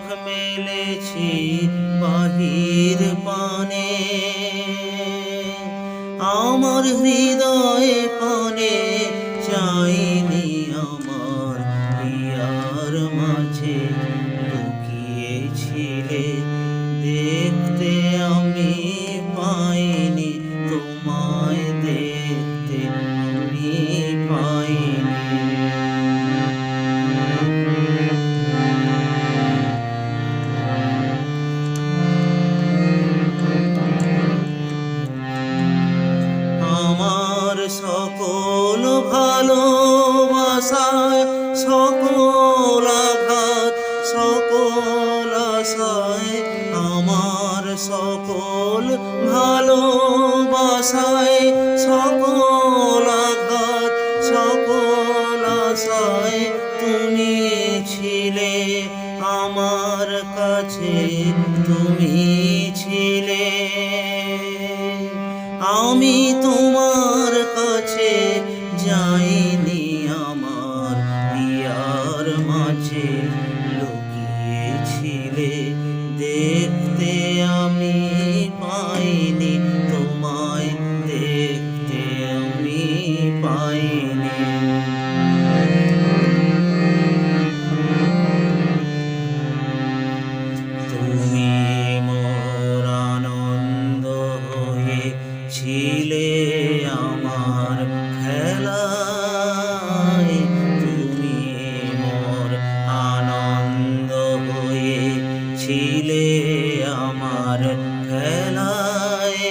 সুখ মেলেছি বাহির পানে। আমার হৃদয়ে পানে চাইনি আমার প্রিয়ার মাঝে লুকিয়েছিলে। দেখ ভালোবাসায় সকল আঘাত আশায় আমার সকল ভালোবাসায় সকল আঘাত আশায় তুমি ছিলে আমার কাছে, তুমি ছিলে। আমি তোমার কাছে যাইনি মাঝে লুকিয়েছিলে। ছিলে আমার খেলায়।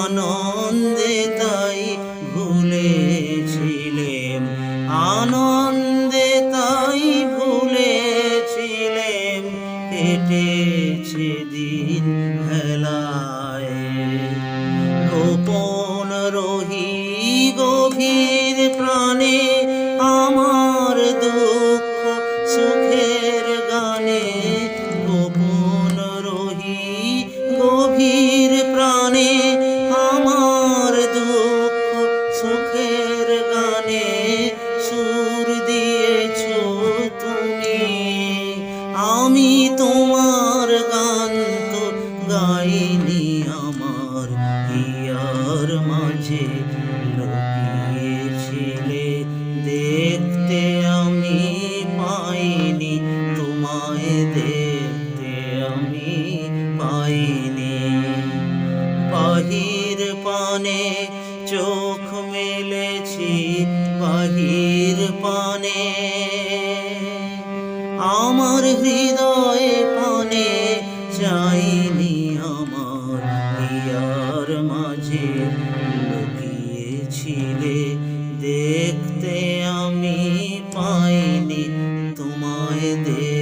আনন্দে তাই ভুলেছিলেম। আনন্দে তাই ভুলেছিলেম। কেটেছে দিন হেলায় গোপন রহি গভীর গাইনি আমার, হিয়ার মাঝে লুকিয়েছিলে। দেখতে আমি পাইনি, তোমায় দেখতে আমি পাইনি। বাহির পানে চোখ মেলেছি, বাহির পানে। আমার হৃদয়ে পানে যে লুকিয়েছিলে দেখতে আমি পাইনি। তোমায় দেখ